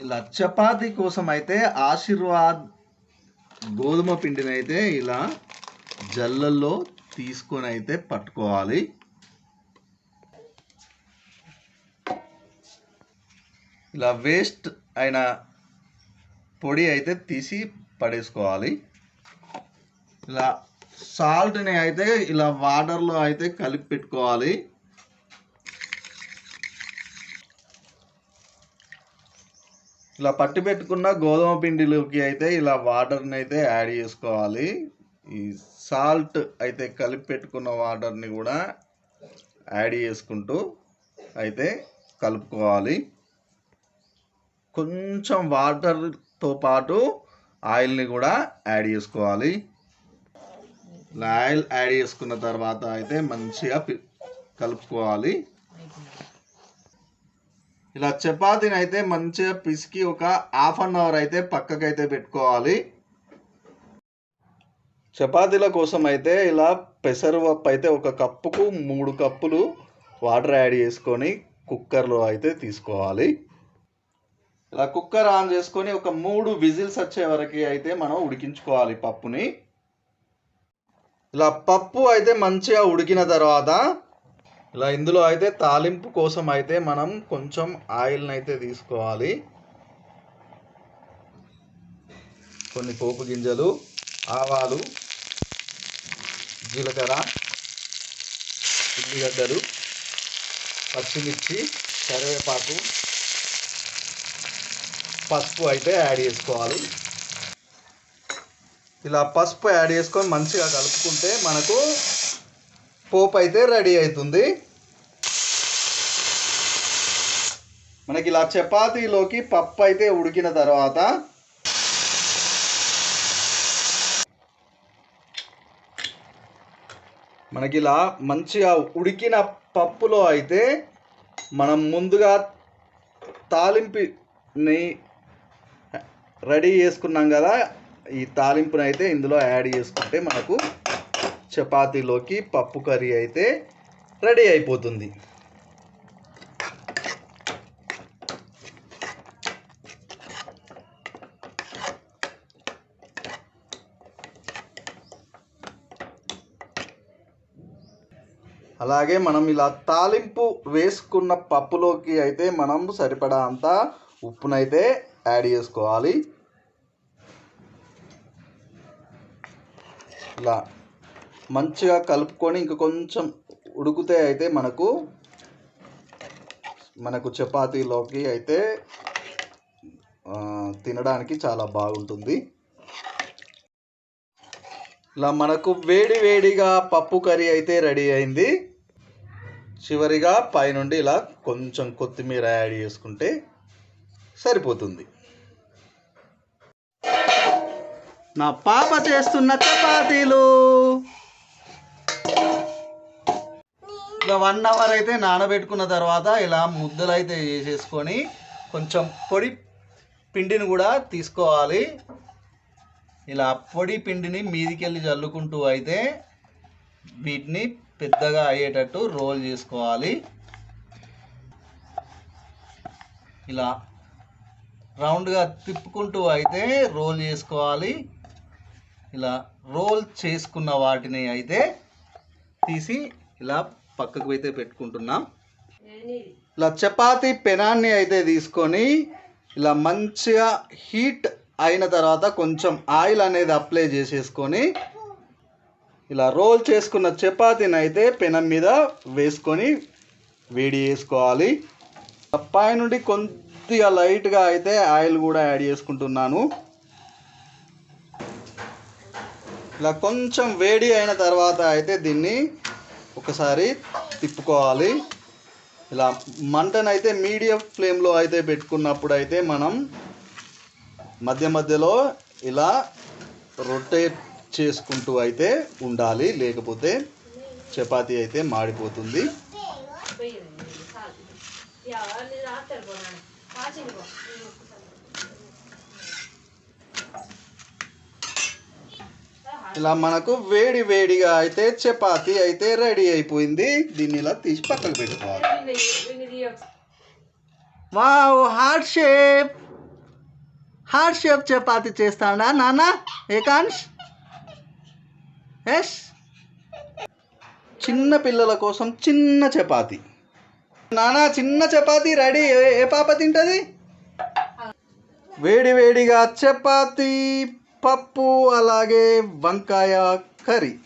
ఇలా చపాతీ కోసం అయితే ఆశీర్వాద్ గోధుమ పిండిని అయితే ఇలా జల్లల్లో తీసుకొని అయితే పట్టుకోవాలి. ఇలా వేస్ట్ అయిన పొడి అయితే తీసి పడేసుకోవాలి. ఇలా సాల్ట్ని అయితే ఇలా వాటర్లో అయితే కలిపి పెట్టుకోవాలి. ఇలా పట్టి పెట్టుకున్న గోధుమ పిండిలోకి అయితే ఇలా వాటర్ని అయితే యాడ్ చేసుకోవాలి. ఈ సాల్ట్ అయితే కలిపి పెట్టుకున్న వాటర్ని కూడా యాడ్ చేసుకుంటూ అయితే కలుపుకోవాలి. కొంచెం వాటర్తో పాటు ఆయిల్ని కూడా యాడ్ చేసుకోవాలి. ఇలా ఆయిల్ యాడ్ చేసుకున్న తర్వాత అయితే మంచిగా పి- కలుపుకోవాలి. ఇలా చపాతీని అయితే మంచిగా పిసికి ఒక హాఫ్ అన్ అవర్ అయితే పక్కకైతే పెట్టుకోవాలి. చపాతీల కోసం అయితే ఇలా పెసరపప్పు అయితే ఒక కప్పుకు మూడు కప్పులు వాటర్ యాడ్ చేసుకొని కుక్కర్లో అయితే తీసుకోవాలి. ఇలా కుక్కర్ ఆన్ చేసుకొని ఒక మూడు విజిల్స్ వచ్చే వరకు అయితే మనం ఉడికించుకోవాలి పప్పుని. ఇలా పప్పు అయితే మంచిగా ఉడికిన తర్వాత ఇలా ఇందులో అయితే తాలింపు కోసం అయితే మనం కొంచెం ఆయిల్ని అయితే తీసుకోవాలి. కొన్ని పోపు గింజలు ఆవాలు జీలకర్ర ఉల్లిగడ్డలు పచ్చిమిర్చి కరివేపాకు పసుపు అయితే యాడ్ చేసుకోవాలి. ఇలా పసుపు యాడ్ చేసుకొని మంచిగా కలుపుకుంటే మనకు పోపు అయితే రెడీ అవుతుంది. మనకి ఇలా చపాతీలోకి పప్పు అయితే ఉడికిన తర్వాత మనకి ఇలా మంచిగా ఉడికిన పప్పులో అయితే మనం ముందుగా తాలింపుని రెడీ చేసుకున్నాం కదా. ఈ తాలింపుని అయితే ఇందులో యాడ్ చేసుకుంటే మనకు చపాతీలోకి పప్పు కర్రీ అయితే రెడీ అయిపోతుంది. అలాగే మనం ఇలా తాలింపు వేసుకున్న పప్పులోకి అయితే మనం సరిపడా అంత ఉప్పునైతే యాడ్ చేసుకోవాలి. ఇలా మంచిగా కలుపుకొని ఇంక కొంచెం ఉడికితే అయితే మనకు మనకు చపాతీలోకి అయితే తినడానికి చాలా బాగుంటుంది. ఇలా మనకు వేడి వేడిగా పప్పు కర్రీ అయితే రెడీ అయింది. చివరిగా పైనుండి ఇలా కొంచెం కొత్తిమీర యాడ్ చేసుకుంటే సరిపోతుంది. నా పాప చేస్తున్న చపాతీలు. ఇలా వన్ అవర్ అయితే నానబెట్టుకున్న తర్వాత ఇలా ముద్దలు అయితే చేసేసుకొని కొంచెం పొడి పిండిని కూడా తీసుకోవాలి. ఇలా పొడి పిండిని మీదికెళ్ళి చల్లుకుంటూ అయితే వీటిని పెద్దగా అయ్యేటట్టు రోల్ చేసుకోవాలి. ఇలా రౌండ్గా తిప్పుకుంటూ అయితే రోల్ చేసుకోవాలి. ఇలా రోల్ చేసుకున్న వాటిని అయితే తీసి ఇలా పక్కకు అయితే పెట్టుకుంటున్నాం. ఇలా చపాతీ పెనాన్ని అయితే తీసుకొని ఇలా మంచిగా హీట్ అయిన తర్వాత కొంచెం ఆయిల్ అనేది అప్లై చేసేసుకొని ఇలా రోల్ చేసుకున్న చపాతీని అయితే పెనం మీద వేసుకొని వేడి చేసుకోవాలి. పై నుండి కొద్దిగా లైట్గా అయితే ఆయిల్ కూడా యాడ్ చేసుకుంటున్నాను. ఇలా కొంచెం వేడి అయిన తర్వాత అయితే దీన్ని ఒకసారి తిప్పుకోవాలి. ఇలా మంటనైతే మీడియం ఫ్లేమ్లో అయితే పెట్టుకున్నప్పుడు అయితే మనం మధ్య మధ్యలో ఇలా రొటేట్ చేసుకుంటూ అయితే ఉండాలి. లేకపోతే చపాతి అయితే మాడిపోతుంది. ఇలా మనకు వేడి వేడిగా అయితే చపాతి అయితే రెడీ అయిపోయింది. దీన్ని ఇలా తీసి పక్కకు పెట్టుకోవాలి. Wow heart shape heart shape chapati చేస్తాడా నాన్న? ఏకాంష్? ఎస్ చిన్న పిల్లల కోసం చిన్న చపాతి. నానా చిన్న చపాతి రెడీ. ఏ- ఏ పాప తింటుంది? వేడి వేడిగా చపాతి పప్పు అలాగే వంకాయ కర్రీ.